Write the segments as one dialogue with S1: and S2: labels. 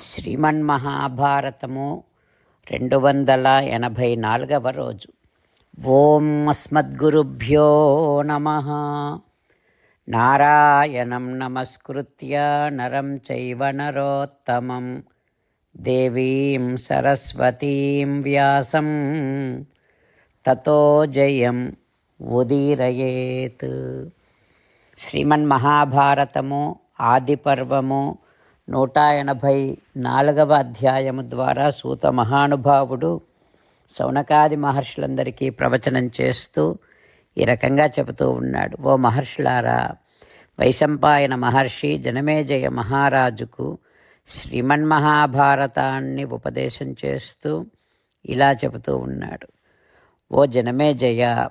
S1: శ్రీమన్మహాభారతము రెండు వందల ఎనభై నాలుగవ రోజు. ఓం అస్మద్గురుభ్యో నమ. నారాయణం నమస్కృత్య నరం చైవ నరోత్తమం. దేవీం సరస్వతీం వ్యాసం. తతో జయం ఉదీరయేత్. శ్రీమన్మహాభారతము ఆదిపర్వము నూట ఎనభై నాలుగవ అధ్యాయము ద్వారా సూత మహానుభావుడు శౌనకాది మహర్షులందరికీ ప్రవచనం చేస్తూ ఈ రకంగా చెబుతూ ఉన్నాడు. ఓ మహర్షులారా వైశంపాయన మహర్షి జనమేజయ మహారాజుకు శ్రీమన్మహాభారతాన్ని ఉపదేశం చేస్తూ ఇలా చెబుతూ ఉన్నాడు. ఓ జనమేజయ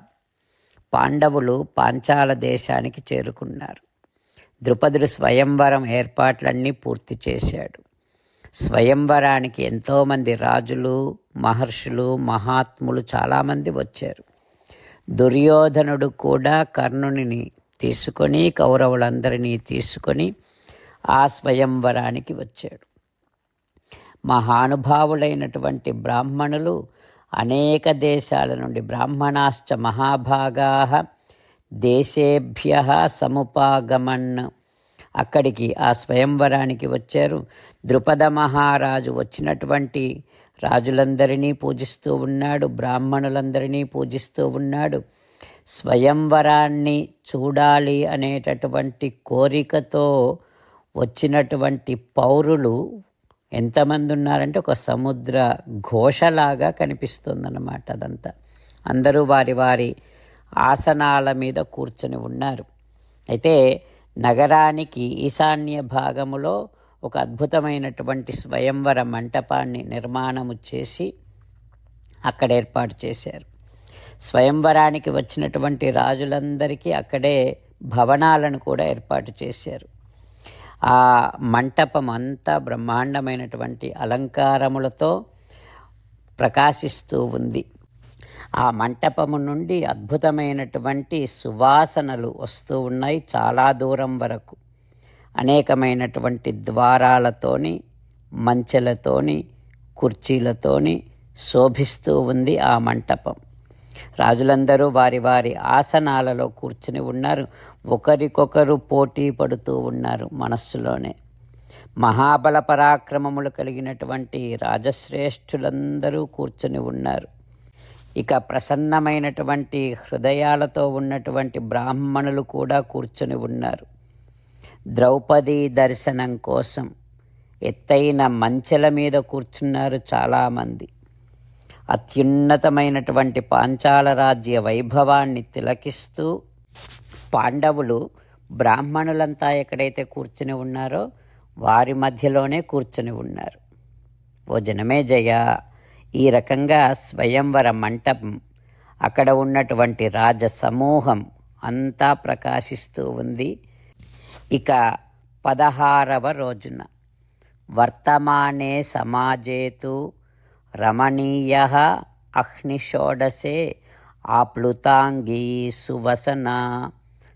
S1: పాండవులు పాంచాల దేశానికి చేరుకున్నారు. ద్రుపదుడు స్వయంవరం ఏర్పాట్లన్నీ పూర్తి చేశాడు. స్వయంవరానికి ఎంతోమంది రాజులు మహర్షులు మహాత్ములు చాలామంది వచ్చారు. దుర్యోధనుడు కూడా కర్ణుని తీసుకొని కౌరవులందరినీ తీసుకొని ఆ స్వయంవరానికి వచ్చాడు. మహానుభావులైనటువంటి బ్రాహ్మణులు అనేక దేశాల నుండి బ్రాహ్మణాశ్చ మహాభాగా దేశేభ్య సముపాగమన్. అక్కడికి ఆ స్వయంవరానికి వచ్చారు. ద్రుపద మహారాజు వచ్చినటువంటి రాజులందరినీ పూజిస్తూ ఉన్నాడు. బ్రాహ్మణులందరినీ పూజిస్తూ ఉన్నాడు. స్వయంవరాన్ని చూడాలి అనేటటువంటి కోరికతో వచ్చినటువంటి పౌరులు ఎంతమంది ఉన్నారంటే ఒక సముద్ర ఘోషలాగా కనిపిస్తుందన్నమాట అదంతా. అందరూ వారి వారి ఆసనాల మీద కూర్చొని ఉన్నారు. అయితే నగరానికి ఈశాన్య భాగములో ఒక అద్భుతమైనటువంటి స్వయంవర మంటపాన్ని నిర్మాణము చేసి అక్కడ ఏర్పాటు చేశారు. స్వయంవరానికి వచ్చినటువంటి రాజులందరికీ అక్కడే భవనాలను కూడా ఏర్పాటు చేశారు. ఆ మంటపం అంతా బ్రహ్మాండమైనటువంటి అలంకారములతో ప్రకాశిస్తూ ఉంది. ఆ మంటపము నుండి అద్భుతమైనటువంటి సువాసనలు వస్తూ ఉన్నాయి చాలా దూరం వరకు. అనేకమైనటువంటి ద్వారాలతోని మంచెలతోని కుర్చీలతోని శోభిస్తూ ఉంది ఆ మంటపం. రాజులందరూ వారి వారి ఆసనాలలో కూర్చుని ఉన్నారు. ఒకరికొకరు పోటీ పడుతూ ఉన్నారు మనస్సులోనే. మహాబల పరాక్రమములు కలిగినటువంటి రాజశ్రేష్ఠులందరూ కూర్చుని ఉన్నారు. ఇక ప్రసన్నమైనటువంటి హృదయాలతో ఉన్నటువంటి బ్రాహ్మణులు కూడా కూర్చొని ఉన్నారు. ద్రౌపది దర్శనం కోసం ఎత్తైన మంచెల మీద కూర్చున్నారు చాలామంది. అత్యున్నతమైనటువంటి పాంచాల రాజ్య వైభవాన్ని తిలకిస్తూ పాండవులు బ్రాహ్మణులంతా ఎక్కడైతే కూర్చుని ఉన్నారో వారి మధ్యలోనే కూర్చుని ఉన్నారు. ఓ జనమే జయ. ఈ రకంగా స్వయంవర మంటపం అక్కడ ఉన్నటువంటి రాజ సమూహం అంతా ప్రకాశిస్తూ ఉంది. ఇక పదహారవ రోజున వర్తమానే సమాజేతు రమణీయ అహ్నిషోడసే ఆప్లుతాంగీ సువసన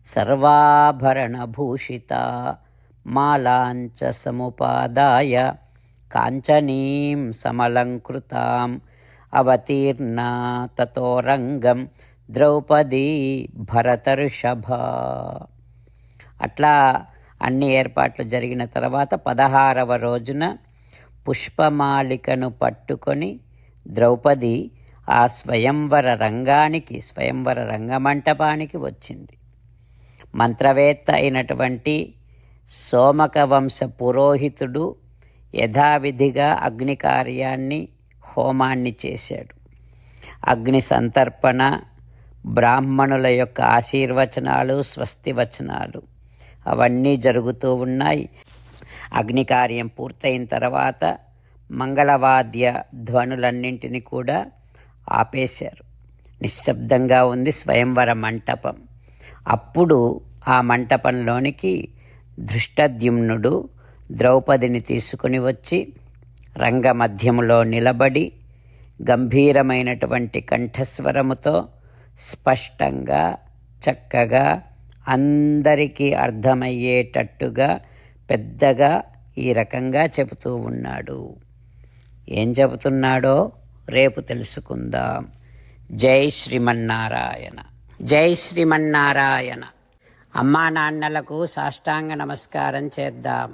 S1: సర్వాభరణభూషిత మాలాంచ సముపాదాయ కాంచనీం సమలంకృతాం అవతీర్ణ తతో రంగం ద్రౌపదీ భరతర్షభ. అట్లా అన్ని ఏర్పాట్లు జరిగిన తర్వాత పదహారవ రోజున పుష్పమాలికను పట్టుకొని ద్రౌపది ఆ స్వయంవర రంగానికి స్వయంవర రంగమంటపానికి వచ్చింది. మంత్రవేత్త అయినటువంటి సోమక వంశ పురోహితుడు యథావిధిగా అగ్ని కార్యాన్ని హోమాన్ని చేశాడు. అగ్ని సంతర్పణ బ్రాహ్మణుల యొక్క ఆశీర్వచనాలు స్వస్తి వచనాలు అవన్నీ జరుగుతూ ఉన్నాయి. అగ్ని కార్యం పూర్తయిన తర్వాత మంగళవాద్య ధ్వనులన్నింటినీ కూడా ఆపేశారు. నిశ్శబ్దంగా ఉంది స్వయంవర మంటపం. అప్పుడు ఆ మంటపంలోనికి ధృష్టద్యుమ్నుడు ద్రౌపదిని తీసుకుని వచ్చి రంగమధ్యములో నిలబడి గంభీరమైనటువంటి కంఠస్వరముతో స్పష్టంగా చక్కగా అందరికీ అర్థమయ్యేటట్టుగా పెద్దగా ఈ రకంగా చెబుతూ ఉన్నాడు. ఏం చెబుతున్నాడో రేపు తెలుసుకుందాం. జై శ్రీమన్నారాయణ. జై శ్రీమన్నారాయణ. అమ్మా నాన్నలకు సాష్టాంగ నమస్కారం చేద్దాం.